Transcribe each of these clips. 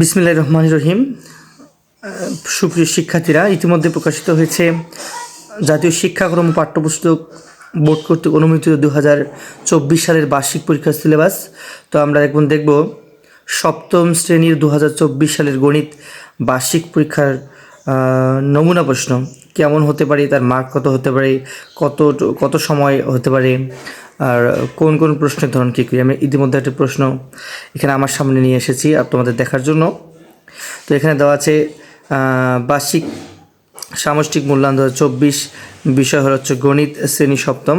বিসমিল্লাহ রহমান রহিম। সুপ্রিয় শিক্ষার্থীরা, ইতিমধ্যে প্রকাশিত হয়েছে জাতীয় শিক্ষাক্রম পাঠ্যপুস্তক বোর্ড কর্তৃক অনুমোদিত দু হাজার চব্বিশ সালের বার্ষিক পরীক্ষার সিলেবাস। তো আমরা এখন দেখব সপ্তম শ্রেণির দু হাজার চব্বিশ সালের গণিত বার্ষিক পরীক্ষার নমুনা প্রশ্ন। কেমন হতে পারে, তার মার্ক কত হতে পারে, কত কত সময় হতে পারে আর কোন কোন প্রশ্নের ধরন কী কী? আমি ইতিমধ্যে একটা প্রশ্ন এখানে আমার সামনে নিয়ে এসেছি আর তোমাদের দেখার জন্য। তো এখানে দেওয়া আছে বার্ষিক সামষ্টিক মূল্যায়ন দু চব্বিশ বিষয় হলো হচ্ছে গণিত শ্রেণি সপ্তম।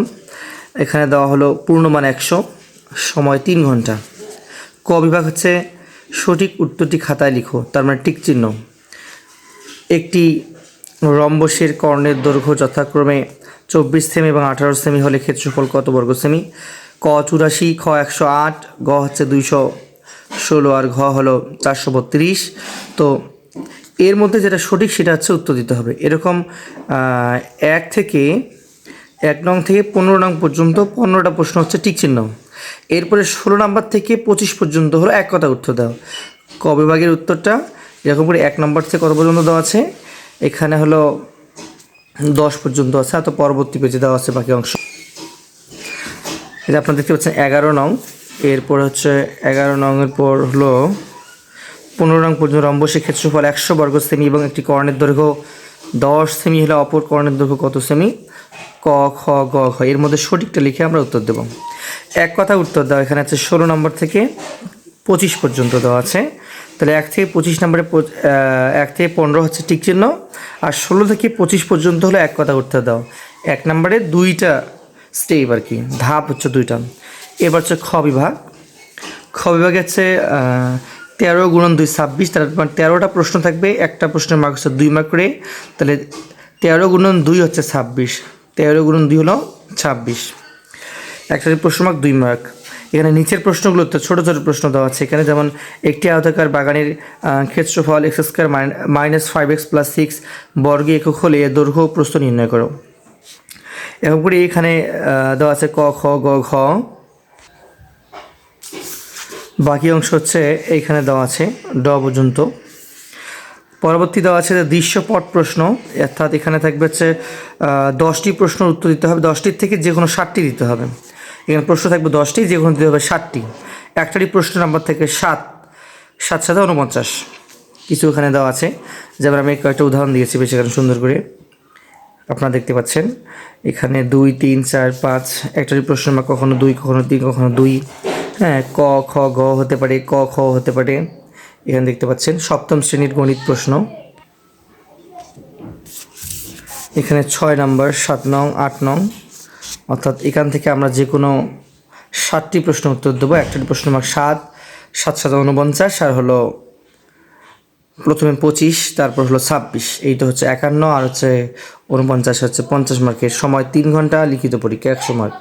এখানে দেওয়া হলো পূর্ণমান একশো, সময় তিন ঘণ্টা। ক বিভাগ হচ্ছে সঠিক উত্তরটি খাতায় লিখো, তার মানে টিক চিহ্ন। একটি রম্বসের কর্ণের দৈর্ঘ্য যথাক্রমে চব্বিশ সেমি এবং আঠারো সেমি হলে ক্ষেত্রফল কত বর্গ সেমি? ক চুরাশি, খ একশো আট, গ হচ্ছে দুইশো ষোলো আর ঘ হলো চারশো বত্রিশ। তো এর মধ্যে যেটা সঠিক সেটা হচ্ছে উত্তর দিতে হবে। এরকম এক থেকে, এক নং থেকে পনেরো নং পর্যন্ত পনেরোটা প্রশ্ন হচ্ছে টিক চিহ্ন। এরপরে ষোলো নাম্বার থেকে পঁচিশ পর্যন্ত হলো এক কথা উত্তর দাও। ক বিভাগের উত্তরটা, এরকম করে এক নম্বর থেকে কত পর্যন্ত দেওয়া আছে? এখানে হলো দশ পর্যন্ত আছে তো পরবর্তী পেজে দেওয়া আছে বাকি অংশ। এটা আপনারা দেখতে পাচ্ছেন এগারো নং, এরপর হচ্ছে এগারো নংয়ের পর হলো পনেরো নং পর্যন্ত রম্বসের ক্ষেত্রফল একশো বর্গ সেমি এবং একটি কর্ণের দৈর্ঘ্য দশ সেমি হলে অপর কর্ণের দৈর্ঘ্য কত সেমি? ক, খ, গ, ঘ। এর মধ্যে সঠিকটা লিখে আমরা উত্তর দেব। এক কথা উত্তর দেওয়া এখানে আছে ষোলো নম্বর থেকে পঁচিশ পর্যন্ত দেওয়া আছে। তাহলে এক থেকে পঁচিশ নম্বরে এক থেকে পনেরো হচ্ছে টিক চিহ্ন আর ষোলো থেকে পঁচিশ পর্যন্ত হলো এক কথা উত্তর দাও। এক নম্বরে দুইটা স্টেপ আর কি, ধাপ হচ্ছে দুইটা। এবার হচ্ছে খ বিভাগ। খ বিভাগে হচ্ছে তেরো গুণন দুই ছাব্বিশ তার তেরোটা প্রশ্ন থাকবে, একটা প্রশ্নের মার্ক হচ্ছে দুই মার্ক করে, তাহলে তেরো গুণন দুই হচ্ছে ছাব্বিশ, তেরো গুণন দুই হলো ছাব্বিশ। একটা প্রশ্ন মার্ক দুই মার্ক এখানে নিচের প্রশ্নগুলোতে ছোটো ছোটো প্রশ্ন দেওয়া আছে। এখানে যেমন, একটি আয়তাকার বাগানের ক্ষেত্রফল x square minus five x plus six বর্গে একক হলে দৈর্ঘ্য প্রস্থ নির্ণয় করো। এরকম করে এখানে দেওয়া আছে ক, খ, গ, ঘ। বাকি অংশ হচ্ছে এইখানে দেওয়া আছে ড পর্যন্ত। পরবর্তী দেওয়া আছে দৃশ্যপট প্রশ্ন, অর্থাৎ এখানে থাকবে হচ্ছে দশটি প্রশ্নের উত্তর দিতে হবে। দশটির থেকে যে কোনো ষাটটি দিতে হবে। এখানে প্রশ্ন থাকবে দশটি, যে কোনো দিতে হবে সাতটি একটারই প্রশ্ন নাম্বার থেকে সাত সাত সাথে উনপঞ্চাশ। কিছু এখানে দেওয়া আছে যেমন আমি কয়েকটা উদাহরণ দিয়েছি বেশ এখানে সুন্দর করে। আপনারা দেখতে পাচ্ছেন, এখানে দুই, তিন, চার, পাঁচ, একটারই প্রশ্ন বা কখনো দুই, কখনো তিন, কখনো দুই। হ্যাঁ ক, খ, গ হতে পারে, ক, খ হতে পারে। এখানে দেখতে পাচ্ছেন, সপ্তম শ্রেণির গণিত প্রশ্ন। এখানে ছয় নম্বর, সাত নং, আট নং। অর্থাৎ এখান থেকে আমরা যে কোনো সাতটি প্রশ্ন উত্তর দেবো। একটা প্রশ্ন মার্ক সাত সাত সাত উনপঞ্চাশ আর হলো প্রথমে পঁচিশ, তারপর হলো ছাব্বিশ। এইটা হচ্ছে একান্ন, আর হচ্ছে উনপঞ্চাশ হচ্ছে পঞ্চাশ মার্কের সময় তিন ঘণ্টা লিখিত পরীক্ষা, একশো মার্ক